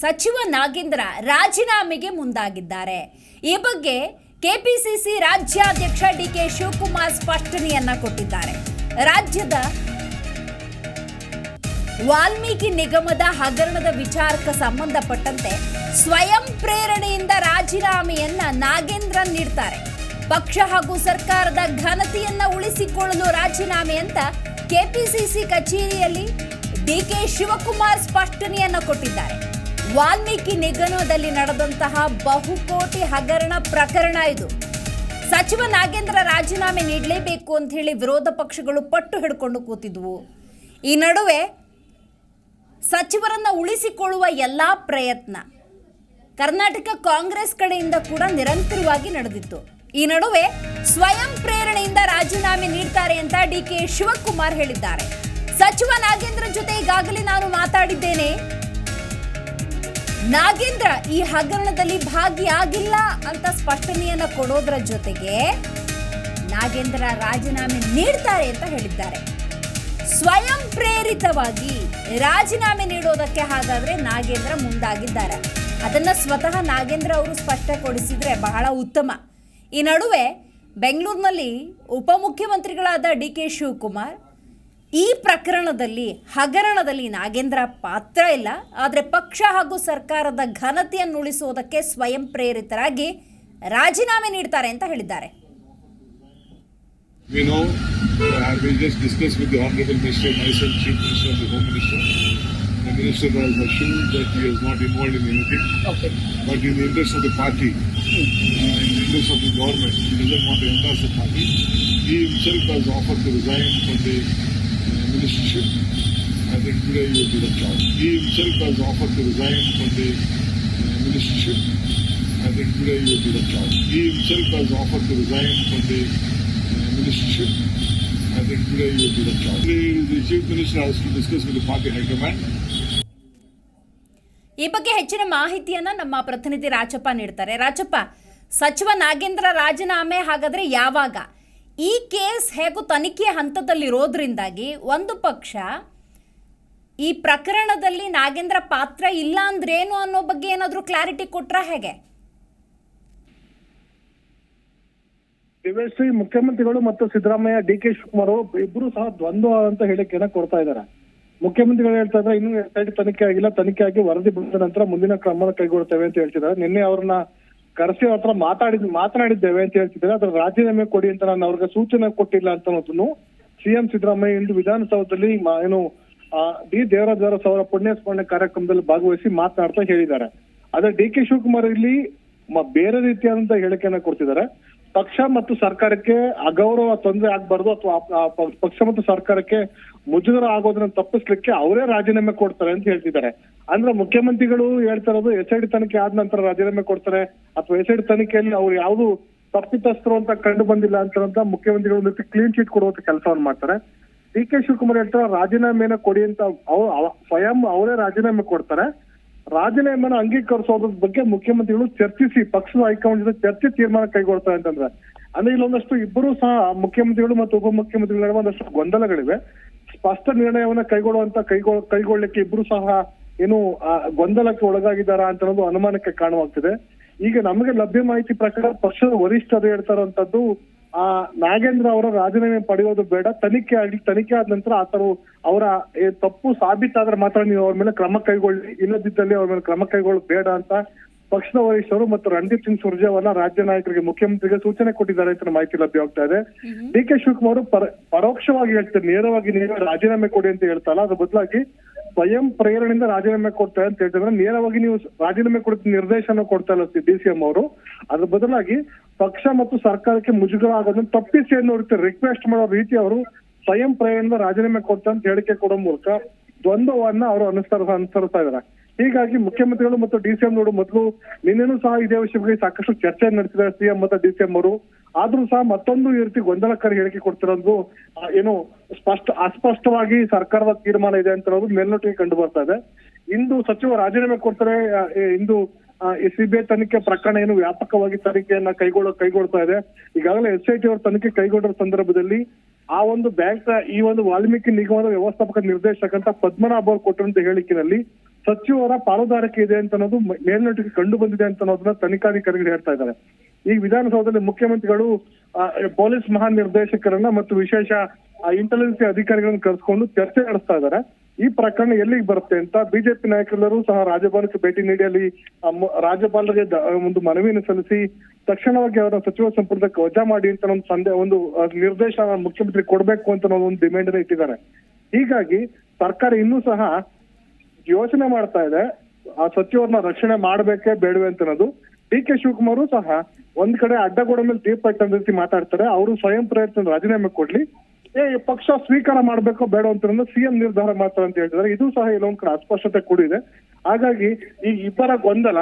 ಸಚಿವ ನಾಗೇಂದ್ರ ರಾಜೀನಾಮೆಗೆ ಮುಂದಾಗಿದ್ದಾರೆ. ಈ ಬಗ್ಗೆ ಕೆಪಿಸಿಸಿ ರಾಜ್ಯಾಧ್ಯಕ್ಷ ಡಿಕೆ ಶಿವಕುಮಾರ್ ಸ್ಪಷ್ಟನೆಯನ್ನ ಕೊಟ್ಟಿದ್ದಾರೆ. ರಾಜ್ಯದ ವಾಲ್ಮೀಕಿ ನಿಗಮದ ಹಗರಣದ ವಿಚಾರಕ್ಕೆ ಸಂಬಂಧಪಟ್ಟಂತೆ ಸ್ವಯಂ ಪ್ರೇರಣೆಯಿಂದ ರಾಜೀನಾಮೆಯನ್ನ ನಾಗೇಂದ್ರ ನೀಡ್ತಾರೆ. ಪಕ್ಷ ಹಾಗೂ ಸರ್ಕಾರದ ಘನತೆಯನ್ನ ಉಳಿಸಿಕೊಳ್ಳಲು ರಾಜೀನಾಮೆ ಅಂತ ಕೆಪಿಸಿಸಿ ಕಚೇರಿಯಲ್ಲಿ ಡಿಕೆ ಶಿವಕುಮಾರ್ ಸ್ಪಷ್ಟನೆಯನ್ನ ಕೊಟ್ಟಿದ್ದಾರೆ. ವಾಲ್ಮೀಕಿ ನಿಗಮದಲ್ಲಿ ನಡೆದಂತಹ ಬಹುಕೋಟಿ ಹಗರಣ ಪ್ರಕರಣ ಇದು. ಸಚಿವ ನಾಗೇಂದ್ರ ರಾಜೀನಾಮೆ ನೀಡಲೇಬೇಕು ಅಂತ ಹೇಳಿ ವಿರೋಧ ಪಕ್ಷಗಳು ಪಟ್ಟು ಹಿಡ್ಕೊಂಡು ಕೂತಿದ್ವು. ಈ ನಡುವೆ ಸಚಿವರನ್ನು ಉಳಿಸಿಕೊಳ್ಳುವ ಎಲ್ಲ ಪ್ರಯತ್ನ ಕರ್ನಾಟಕ ಕಾಂಗ್ರೆಸ್ ಕಡೆಯಿಂದ ಕೂಡ ನಿರಂತರವಾಗಿ ನಡೆದಿತ್ತು. ಈ ನಡುವೆ ಸ್ವಯಂ ಪ್ರೇರಣೆಯಿಂದ ರಾಜೀನಾಮೆ ನೀಡ್ತಾರೆ ಅಂತ ಡಿ ಕೆ ಶಿವಕುಮಾರ್ ಹೇಳಿದ್ದಾರೆ. ಸಚಿವ ನಾಗೇಂದ್ರ ಜೊತೆ ಈಗಾಗಲೇ ನಾನು ಮಾತಾಡಿದ್ದೇನೆ. ನಾಗೇಂದ್ರ, ಈ ಹಗರಣದಲ್ಲಿ ಭಾಗಿಯಾಗಿಲ್ಲ ಅಂತ ಸ್ಪಷ್ಟನೆಯನ್ನ ಕೊಡೋದ್ರ ಜೊತೆಗೆ ನಾಗೇಂದ್ರ ರಾಜೀನಾಮೆ ನೀಡ್ತಾರೆ ಅಂತ ಹೇಳಿದ್ದಾರೆ. ಸ್ವಯಂ ಪ್ರೇರಿತವಾಗಿ ರಾಜೀನಾಮೆ ನೀಡೋದಕ್ಕೆ ಹಾಗಾದ್ರೆ ನಾಗೇಂದ್ರ ಮುಂದಾಗಿದ್ದಾರೆ. ಅದನ್ನ ಸ್ವತಃ ನಾಗೇಂದ್ರ ಅವರು ಸ್ಪಷ್ಟಪಡಿಸಿದ್ರೆ ಬಹಳ ಉತ್ತಮ. ಈ ನಡುವೆ ಬೆಂಗಳೂರಿನಲ್ಲಿ ಉಪಮುಖ್ಯಮಂತ್ರಿಗಳಾದ ಡಿ ಕೆ ಶಿವಕುಮಾರ್ ಈ ಪ್ರಕರಣದಲ್ಲಿ ಹಗರಣದಲ್ಲಿ ನಾಗೇಂದ್ರ ಪಾತ್ರ ಇಲ್ಲ ಆದರೆ ಪಕ್ಷ ಹಾಗೂ ಸರ್ಕಾರದ ಘನತೆಯನ್ನು ಉಳಿಸುವುದಕ್ಕೆ ಸ್ವಯಂ ಪ್ರೇರಿತರಾಗಿ ರಾಜೀನಾಮೆ ನೀಡ್ತಾರೆ ಅಂತ ಹೇಳಿದ್ದಾರೆ We know, uh, we just discussed with the Honorable Minister, myself, Chief Minister and the Home Minister. The Minister was assured that he is not involved in anything, but in the interest of the party, uh, in the interest of the government, he doesn't want to embarrass the party. He himself has offered to resign from the uh, ministership. I think today he will be the job. He himself has offered to resign from the uh, ministership. I think today he will be the job. He himself has offered to resign from the uh, ministership. I think today he will be the. The, the chief minister has to discuss with the party high command. ಈ ಬಗ್ಗೆ ಹೆಚ್ಚಿನ ಮಾಹಿತಿಯನ್ನ ನಮ್ಮ ಪ್ರತಿನಿಧಿ ರಾಜಪ್ಪ ನೀಡ್ತಾರೆ ರಾಜಪ್ಪ ಸಚಿವ ನಾಗೇಂದ್ರ ರಾಜೀನಾಮೆ ಹಾಗಾದ್ರೆ ಯಾವಾಗ ಈ ಕೇಸ್ ಹೇಗೂ ತನಿಖೆ ಹಂತದಲ್ಲಿರೋದ್ರಿಂದಾಗಿ ಒಂದು ಪಕ್ಷ ಈ ಪ್ರಕರಣದಲ್ಲಿ ನಾಗೇಂದ್ರ ಪಾತ್ರ ಇಲ್ಲ ಅಂದ್ರೇನು ಅನ್ನೋ ಬಗ್ಗೆ ಏನಾದರೂ ಕ್ಲಾರಿಟಿ ಕೊಟ್ರ ಹೇಗೆ? ದಿವ್ಯಶ್ರೀ, ಮುಖ್ಯಮಂತ್ರಿಗಳು ಮತ್ತು ಸಿದ್ದರಾಮಯ್ಯ, ಡಿ ಕೆ ಶಿವಕುಮಾರ್ ಇಬ್ರು ಸಹ ದ್ವಂದ್ವ ಅಂತ ಹೇಳಿಕೆಯನ್ನ ಕೊಡ್ತಾ ಇದ್ದಾರೆ. ಮುಖ್ಯಮಂತ್ರಿಗಳು ಹೇಳ್ತಾ ಇದ್ರೆ ಇನ್ನೂ ಎಸ್ ತನಿಖೆ ಆಗಿಲ್ಲ. ತನಿಖೆ ಆಗಿ ವರದಿ ಬಂದ ನಂತರ ಮುಂದಿನ ಕ್ರಮ ಕೈಗೊಳ್ತೇವೆ ಅಂತ ಹೇಳ್ತಿದ್ದಾರೆ. ನಿನ್ನೆ ಅವ್ರನ್ನ ಕರೆಸಿ ಅವ್ರ ಹತ್ರ ಮಾತಾಡಿದ್, ಮಾತನಾಡಿದ್ದೇವೆ ಅಂತ ಹೇಳ್ತಿದ್ದಾರೆ. ಅದ್ರ ರಾಜೀನಾಮೆ ಕೊಡಿ ಅಂತ ನಾನು ಅವ್ರಿಗೆ ಸೂಚನೆ ಕೊಟ್ಟಿಲ್ಲ ಅಂತ ಅನ್ನೋದನ್ನು ಸಿಎಂ ಸಿದ್ದರಾಮಯ್ಯ ಇಂದು ವಿಧಾನಸೌಧದಲ್ಲಿ ಏನು ಡಿ ದೇವರಾಜ ಅರಸ್ ಅವರ ಪುಣ್ಯಸ್ಮರಣೆ ಕಾರ್ಯಕ್ರಮದಲ್ಲಿ ಭಾಗವಹಿಸಿ ಮಾತನಾಡ್ತಾ ಹೇಳಿದ್ದಾರೆ. ಆದ್ರೆ ಡಿ ಕೆ ಶಿವಕುಮಾರ್ ಇಲ್ಲಿ ಬೇರೆ ರೀತಿಯಾದಂತ ಹೇಳಿಕೆಯನ್ನ ಕೊಡ್ತಿದ್ದಾರೆ. ಪಕ್ಷ ಮತ್ತು ಸರ್ಕಾರಕ್ಕೆ ಅಗೌರವ ತೊಂದರೆ ಆಗ್ಬಾರ್ದು ಅಥವಾ ಪಕ್ಷ ಮತ್ತು ಸರ್ಕಾರಕ್ಕೆ ಮುಜುಗರ ಆಗೋದನ್ನ ತಪ್ಪಿಸ್ಲಿಕ್ಕೆ ಅವರೇ ರಾಜೀನಾಮೆ ಕೊಡ್ತಾರೆ ಅಂತ ಹೇಳ್ತಿದ್ದಾರೆ. ಅಂದ್ರೆ ಮುಖ್ಯಮಂತ್ರಿಗಳು ಹೇಳ್ತಾ ಇರೋದು ಎಸ್ ಐ ಡಿ ತನಿಖೆ ಆದ ನಂತರ ರಾಜೀನಾಮೆ ಕೊಡ್ತಾರೆ ಅಥವಾ ಎಸ್ ಐ ಡಿ ತನಿಖೆಯಲ್ಲಿ ಅವ್ರು ಯಾವುದು ತಪ್ಪಿತಸ್ಥರು ಅಂತ ಕಂಡು ಬಂದಿಲ್ಲ ಅಂತ ಮುಖ್ಯಮಂತ್ರಿಗಳು ಕ್ಲೀನ್ ಚೀಟ್ ಕೊಡುವಂತ ಕೆಲಸವನ್ನು ಮಾಡ್ತಾರೆ. ಡಿ ಕೆ ಶಿವಕುಮಾರ್ ಹೇಳ್ತಾರೆ ರಾಜೀನಾಮೆನ ಕೊಡಿ ಅಂತ ಸ್ವಯಂ ಅವರೇ ರಾಜೀನಾಮೆ ಕೊಡ್ತಾರೆ. ರಾಜೀನಾಮೆನ ಅಂಗೀಕರಿಸೋದ್ರ ಬಗ್ಗೆ ಮುಖ್ಯಮಂತ್ರಿಗಳು ಚರ್ಚಿಸಿ, ಪಕ್ಷದ ಹೈಕಮಾಂಡ್ ಜೊತೆ ಚರ್ಚೆ ತೀರ್ಮಾನ ಕೈಗೊಳ್ತಾರೆ ಅಂತಂದ್ರೆ, ಅಂದ್ರೆ ಇಲ್ಲೊಂದಷ್ಟು ಇಬ್ಬರು ಸಹ ಮುಖ್ಯಮಂತ್ರಿಗಳು ಮತ್ತು ಉಪಮುಖ್ಯಮಂತ್ರಿಗಳ ನಡುವೆ ಒಂದಷ್ಟು ಗೊಂದಲಗಳಿವೆ. ಸ್ಪಷ್ಟ ನಿರ್ಣಯವನ್ನ ಕೈಗೊಳ್ಳುವಂತ ಕೈಗೊಳ್ ಕೈಗೊಳ್ಳಲಿಕ್ಕೆ ಇಬ್ರು ಸಹ ಏನು ಗೊಂದಲಕ್ಕೆ ಒಳಗಾಗಿದ್ದಾರಾ ಅಂತ ಅನ್ನೋದು ಅನುಮಾನಕ್ಕೆ ಕಾರಣವಾಗ್ತಿದೆ. ಈಗ ನಮಗೆ ಲಭ್ಯ ಮಾಹಿತಿ ಪ್ರಕಾರ ಪಕ್ಷದ ವರಿಷ್ಠರು ಹೇಳ್ತಾ ಇರುವಂತದ್ದು ಆ ನಾಗೇಂದ್ರ ಅವರ ರಾಜೀನಾಮೆ ಪಡೆಯೋದು ಬೇಡ. ತನಿಖೆ ಆಗಲಿ ತನಿಖೆ ಆದ ನಂತರ ಆತರ ಅವರ ತಪ್ಪು ಸಾಬೀತಾದ್ರೆ ಮಾತ್ರ ನೀವು ಅವ್ರ ಮೇಲೆ ಕ್ರಮ ಕೈಗೊಳ್ಳಿ. ಇಲ್ಲದಿದ್ದಲ್ಲಿ ಅವ್ರ ಮೇಲೆ ಕ್ರಮ ಕೈಗೊಳ್ಳೋದು ಬೇಡ ಅಂತ ಪಕ್ಷದ ವರಿಷ್ಠರು ಮತ್ತು ರಣದೀಪ್ ಸಿಂಗ್ ಸುರ್ಜೇವಾಲಾ ರಾಜ್ಯ ನಾಯಕರಿಗೆ ಮುಖ್ಯಮಂತ್ರಿಗೆ ಸೂಚನೆ ಕೊಟ್ಟಿದ್ದಾರೆ ಅಂತ ಮಾಹಿತಿ ಲಭ್ಯವಾಗ್ತಾ ಇದೆ. ಡಿ ಕೆ ಶಿವಕುಮಾರ್ ಪರ ಪರೋಕ್ಷವಾಗಿ ಹೇಳ್ತಾರೆ ನೇರವಾಗಿ ನೀವೇ ರಾಜೀನಾಮೆ ಕೊಡಿ ಅಂತ ಹೇಳ್ತಲ್ಲ ಅದ್ರ ಬದಲಾಗಿ ಸ್ವಯಂ ಪ್ರೇರಣೆಯಿಂದ ರಾಜೀನಾಮೆ ಕೊಡ್ತಾರೆ ಅಂತ ಹೇಳ್ತಾರೆ ನೇರವಾಗಿ ನೀವು ರಾಜೀನಾಮೆ ಕೊಡ್ತಾ ನಿರ್ದೇಶನ ಕೊಡ್ತಾ ಇಲ್ಲ ಡಿ ಸಿ ಎಂ ಅವರು. ಅದ್ರ ಬದಲಾಗಿ ಪಕ್ಷ ಮತ್ತು ಸರ್ಕಾರಕ್ಕೆ ಮುಜುಗರ ಆಗೋದನ್ನ ತಪ್ಪಿಸಿ ಅನ್ನೋ ರೀತಿ ರಿಕ್ವೆಸ್ಟ್ ಮಾಡೋ ರೀತಿ ಅವರು ಸ್ವಯಂ ಪ್ರಯಾಣದ ರಾಜೀನಾಮೆ ಕೊಡ್ತ ಅಂತ ಹೇಳಿಕೆ ಕೊಡೋ ಮೂಲಕ ದ್ವಂದ್ವವನ್ನ ಅವರು ಅನುಸರಿಸ ಅನುಸರಿಸ್ತಾ ಇದ್ದಾರೆ. ಹೀಗಾಗಿ ಮುಖ್ಯಮಂತ್ರಿಗಳು ಮತ್ತು ಡಿ ಸಿ ಎಂ ನೋಡು ಮೊದಲು ನಿನ್ನೆನೂ ಸಹ ಇದೇ ವಿಷಯ ಬಗ್ಗೆ ಸಾಕಷ್ಟು ಚರ್ಚೆ ನಡೆಸಿದ್ದಾರೆ. ಸಿಎಂ ಮತ್ತು ಡಿ ಸಿ ಎಂ ಅವರು. ಆದ್ರೂ ಸಹ ಮತ್ತೊಂದು ಈ ರೀತಿ ಗೊಂದಲಕಾರಿ ಹೇಳಿಕೆ ಕೊಡ್ತಿರೋದು ಏನು ಸ್ಪಷ್ಟ, ಅಸ್ಪಷ್ಟವಾಗಿ ಸರ್ಕಾರದ ತೀರ್ಮಾನ ಇದೆ ಅಂತ ಮೇಲ್ನೋಟಿಗೆ ಕಂಡು ಬರ್ತಾ ಇದೆ. ಇಂದು ಸಚಿವ ರಾಜೀನಾಮೆ ಕೊಡ್ತಾರೆ ಇಂದು ಸಿಬಿಐ ತನಿಖೆ ಪ್ರಕರಣ ಏನು ವ್ಯಾಪಕವಾಗಿ ತನಿಖೆಯನ್ನ ಕೈಗೊಳ್ಳ, ಕೈಗೊಳ್ತಾ ಇದೆ. ಈಗಾಗಲೇ ಎಸ್ ಐ ಟಿ ಅವರ ತನಿಖೆ ಕೈಗೊಂಡಿರೋ ಸಂದರ್ಭದಲ್ಲಿ ಆ ಒಂದು ಬ್ಯಾಂಕ್ ಈ ಒಂದು ವಾಲ್ಮೀಕಿ ನಿಗಮದ ವ್ಯವಸ್ಥಾಪಕ ನಿರ್ದೇಶಕ ಅಂತ ಪದ್ಮನಾಭ ಅವರು ಕೊಟ್ಟಿರುವಂತ ಹೇಳಿಕೆಯಲ್ಲಿ ಸಚಿವರ ಪಾಲುದಾರಿಕೆ ಇದೆ ಅಂತ ಅನ್ನೋದು ಮೇಲ್ನೋಟಕ್ಕೆ ಕಂಡು ಬಂದಿದೆ ಅಂತ ಅನ್ನೋದನ್ನ ತನಿಖಾಧಿಕಾರಿಗಳು ಹೇಳ್ತಾ ಇದ್ದಾರೆ. ಈ ವಿಧಾನಸೌಧದಲ್ಲಿ ಮುಖ್ಯಮಂತ್ರಿಗಳು ಪೊಲೀಸ್ ಮಹಾನಿರ್ದೇಶಕರನ್ನ ಮತ್ತು ವಿಶೇಷ ಇಂಟೆಲಿಜೆನ್ಸ್ ಅಧಿಕಾರಿಗಳನ್ನ ಕರೆಸ್ಕೊಂಡು ಚರ್ಚೆ ನಡೆಸ್ತಾ ಇದ್ದಾರೆ. ಈ ಪ್ರಕರಣ ಎಲ್ಲಿಗೆ ಬರುತ್ತೆ ಅಂತ ಬಿಜೆಪಿ ನಾಯಕರೆಲ್ಲರೂ ಸಹ ರಾಜ್ಯಪಾಲಕ್ಕೆ ಭೇಟಿ ನೀಡಿ ಅಲ್ಲಿ ರಾಜ್ಯಪಾಲರಿಗೆ ಒಂದು ಮನವಿಯನ್ನು ಸಲ್ಲಿಸಿ ತಕ್ಷಣವಾಗಿ ಅವರ ಸಚಿವ ಸಂಪುಟಕ್ಕೆ ವಜಾ ಮಾಡಿ ಅಂತ ಒಂದು ಸಂದೇಹ ಒಂದು ನಿರ್ದೇಶನ ಮುಖ್ಯಮಂತ್ರಿ ಕೊಡಬೇಕು ಅಂತ ಒಂದು ಡಿಮ್ಯಾಂಡ್ ಅನ್ನ ಇಟ್ಟಿದ್ದಾರೆ. ಹೀಗಾಗಿ ಸರ್ಕಾರ ಇನ್ನೂ ಸಹ ಯೋಚನೆ ಮಾಡ್ತಾ ಇದೆ. ಆ ಸಚಿವರನ್ನ ರಕ್ಷಣೆ ಮಾಡ್ಬೇಕೇ ಬೇಡವೆ ಅಂತ ಅನ್ನೋದು. ಡಿ ಕೆ ಶಿವಕುಮಾರ್ ಸಹ ಒಂದ್ ಕಡೆ ಅಡ್ಡಗೋಡ ಮೇಲೆ ದೀಪ ಇಟ್ಟ ಮಾತಾಡ್ತಾರೆ. ಅವರು ಸ್ವಯಂ ಪ್ರಯತ್ನ ರಾಜೀನಾಮೆ ಕೊಡ್ಲಿ. ಪಕ್ಷ ಸ್ವೀಕಾರ ಮಾಡ್ಬೇಕೋ ಬೇಡ ಅಂತ ಸಿಎಂ ನಿರ್ಧಾರ ಮಾಡ್ತಾರೆ ಅಂತ ಹೇಳ್ತಿದ್ದಾರೆ. ಇದು ಸಹ ಇಲ್ಲೊಂದ್ ಕಡೆ ಅಸ್ಪಷ್ಟತೆ ಕೂಡಿದೆ ಹಾಗಾಗಿ ಈ ಇಬ್ಬರ ಗೊಂದಲ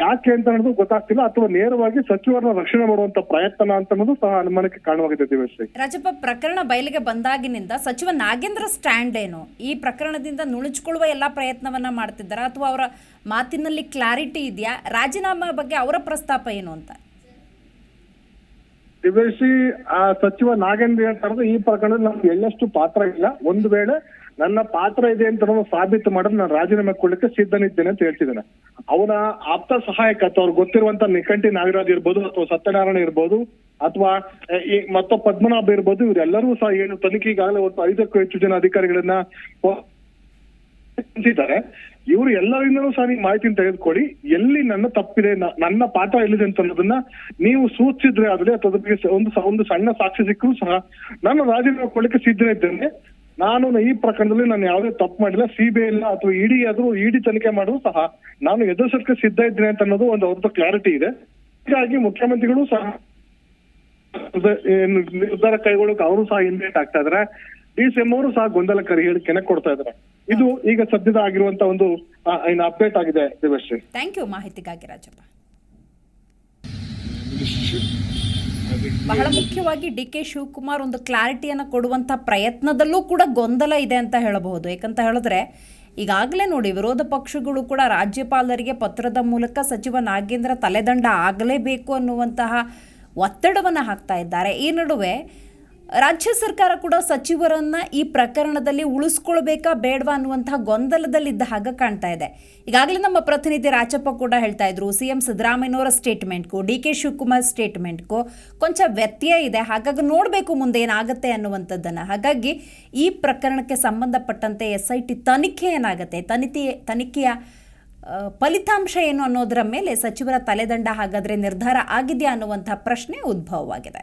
ಯಾಕೆ ಅಂತ ಅನ್ನೋದು ಗೊತ್ತಾಗ್ತಿಲ್ಲ. ಅಥವಾ ನೇರವಾಗಿ ಸಚಿವರನ್ನ ರಕ್ಷಣೆ ಮಾಡುವಂತ ಪ್ರಯತ್ನ ಅಂತ ಅನ್ನೋದು ಸಹ ಅನುಮಾನಕ್ಕೆ ಕಾರಣವಾಗಿದೆ ದಿವಸ ರಾಜಪ್ಪ, ಪ್ರಕರಣ ಬಯಲಿಗೆ ಬಂದಾಗಿನಿಂದ ಸಚಿವ ನಾಗೇಂದ್ರ ಸ್ಟ್ಯಾಂಡ್ ಏನು? ಈ ಪ್ರಕರಣದಿಂದ ನುಣುಚಿಕೊಳ್ಳುವ ಎಲ್ಲಾ ಪ್ರಯತ್ನವನ್ನ ಮಾಡ್ತಿದ್ದಾರ. ಅಥವಾ ಅವರ ಮಾತಿನಲ್ಲಿ ಕ್ಲಾರಿಟಿ ಇದೆಯಾ? ರಾಜೀನಾಮೆ ಬಗ್ಗೆ ಅವರ ಪ್ರಸ್ತಾಪ ಏನು ಅಂತ? ದಿವೇಶಿ ಆ ಸಚಿವ ನಾಗೇಂದ್ರ ಹೇಳ್ತಾರದು ಈ ಪ್ರಕರಣದಲ್ಲಿ ನಮ್ಗೆ ಎಳ್ಳಷ್ಟು ಪಾತ್ರ ಇಲ್ಲ. ಒಂದು ವೇಳೆ ನನ್ನ ಪಾತ್ರ ಇದೆ ಅಂತ ಸಾಬೀತು ಮಾಡಿದ್ರೆ ನಾನು ರಾಜೀನಾಮೆ ಕೊಡ್ಲಿಕ್ಕೆ ಸಿದ್ಧನಿದ್ದೇನೆ ಅಂತ ಹೇಳ್ತಿದ್ದೇನೆ. ಅವನ ಆಪ್ತ ಸಹಾಯಕ ಅಥವಾ ಅವ್ರಿಗೆ ಗೊತ್ತಿರುವಂತ ನಿಕಂಟಿ ನಾಗರಾಜ್ ಇರ್ಬೋದು ಅಥವಾ ಸತ್ಯನಾರಾಯಣ ಇರ್ಬೋದು ಅಥವಾ ಈ ಮತ್ತೊಬ್ಬ ಪದ್ಮನಾಭ ಇರ್ಬೋದು, ಇವರೆಲ್ಲರೂ ಸಹ ಏನು ತನಿಖೆಗಾಗಲೇ ಒಟ್ಟು ಐದಕ್ಕೂ ಹೆಚ್ಚು ಜನ ಅಧಿಕಾರಿಗಳನ್ನ ಅಂತಿದ್ದಾರೆ ಇವರು ಎಲ್ಲರಿಂದಲೂ ಸಹ ನೀವು ಮಾಹಿತಿನ ತೆಗೆದುಕೊಳ್ಳಿ. ಎಲ್ಲಿ ನನ್ನ ತಪ್ಪಿದೆ ನನ್ನ ಪಾಠ ಎಲ್ಲಿದೆ ಅಂತ ಅನ್ನೋದನ್ನ ನೀವು ಸೂಚಿಸಿದ್ರೆ ಆದ್ರೆ ಅಥವಾ ಒಂದು ಒಂದು ಸಣ್ಣ ಸಾಕ್ಷಿ ಸಿಕ್ಕರೂ ಸಹ ನಾನು ರಾಜೀನಾಮೆ ಸಿದ್ಧ ಇದ್ದೇನೆ. ನಾನು ಈ ಪ್ರಕರಣದಲ್ಲಿ ನಾನು ಯಾವುದೇ ತಪ್ಪು ಮಾಡಿಲ್ಲ. ಸಿಬಿಐ ಇಲ್ಲ ಅಥವಾ ಇಡಿ ಆದ್ರೂ ಇಡಿ ತನಿಖೆ ಮಾಡಲು ಸಹ ನಾನು ಎದುರಿಸೋದಕ್ಕೆ ಸಿದ್ಧ ಇದ್ದೇನೆ ಅಂತ ಅನ್ನೋದು ಒಂದು ಅವ್ರದ್ದು ಕ್ಲಾರಿಟಿ ಇದೆ. ಹೀಗಾಗಿ ಮುಖ್ಯಮಂತ್ರಿಗಳು ಸಹ ನಿರ್ಧಾರ ಕೈಗೊಳ್ಳಕ್ಕೆ ಅವರು ಸಹ ಇನ್ವೇಟ್ ಆಗ್ತಾ ಇದಾರೆ ಡಿ ಸಿ ಎಂ ಅವರು ಸಹ ಗೊಂದಲಕಾರಿ ಹೇಳಿಕೆನ ಕೊಡ್ತಾ ಇದಾರೆ ಇದು ಈಗ ಸದ್ಯದ ಆಗಿರುವಂತ ಒಂದು ಅಪ್ಡೇಟ್ ಆಗಿದೆ ದೇವಶ್ರೀ. ಥ್ಯಾಂಕ್ ಯು ಮಾಹಿತಿಗಾಗಿ ರಾಜಪ್ಪ. ಬಹಳ ಮುಖ್ಯವಾಗಿ ಡಿ ಕೆ ಶಿವಕುಮಾರ್ ಒಂದು ಕ್ಲಾರಿಟಿಯನ್ನು ಕೊಡುವಂಥ ಪ್ರಯತ್ನದಲ್ಲೂ ಕೂಡ ಗೊಂದಲ ಇದೆ ಅಂತ ಹೇಳಬಹುದು. ಯಾಕಂತ ಹೇಳಿದ್ರೆ, ಈಗಾಗಲೇ ನೋಡಿ ವಿರೋಧ ಪಕ್ಷಗಳು ಕೂಡ ರಾಜ್ಯಪಾಲರಿಗೆ ಪತ್ರದ ಮೂಲಕ ಸಚಿವ ನಾಗೇಂದ್ರ ತಲೆದಂಡ ಆಗಲೇಬೇಕು ಅನ್ನುವಂತಹ ಒತ್ತಡವನ್ನು ಹಾಕ್ತಾ ಇದ್ದಾರೆ. ಈ ನಡುವೆ ರಾಜ್ಯ ಸರ್ಕಾರ ಕೂಡ ಸಚಿವರನ್ನ ಈ ಪ್ರಕರಣದಲ್ಲಿ ಉಳಿಸ್ಕೊಳ್ಬೇಕಾ ಬೇಡವಾ ಅನ್ನುವಂತಹ ಗೊಂದಲದಲ್ಲಿದ್ದ ಹಾಗೆ ಕಾಣ್ತಾ ಇದೆ. ಈಗಾಗಲೇ ನಮ್ಮ ಪ್ರತಿನಿಧಿ ರಾಜಪ್ಪ ಕೂಡ ಹೇಳ್ತಾ ಇದ್ರು ಸಿ ಎಂ ಸಿದ್ದರಾಮಯ್ಯವರ ಸ್ಟೇಟ್ಮೆಂಟ್ಗೂ ಡಿ ಕೆ ಶಿವಕುಮಾರ್ ಸ್ಟೇಟ್ಮೆಂಟ್ಗೂ ಕೊಂಚ ವ್ಯತ್ಯಯ ಇದೆ. ಹಾಗಾಗಿ ನೋಡಬೇಕು ಮುಂದೆ ಏನಾಗುತ್ತೆ ಅನ್ನುವಂಥದ್ದನ್ನು. ಹಾಗಾಗಿ ಈ ಪ್ರಕರಣಕ್ಕೆ ಸಂಬಂಧಪಟ್ಟಂತೆ ಎಸ್ ಐ ಟಿ ತನಿಖೆ ಏನಾಗುತ್ತೆ ತನಿಖೆ ತನಿಖೆಯ ಫಲಿತಾಂಶ ಏನು ಅನ್ನೋದರ ಮೇಲೆ ಸಚಿವರ ತಲೆದಂಡ ಹಾಗಾದರೆ ನಿರ್ಧಾರ ಆಗಿದೆಯಾ ಅನ್ನುವಂಥ ಪ್ರಶ್ನೆ ಉದ್ಭವವಾಗಿದೆ.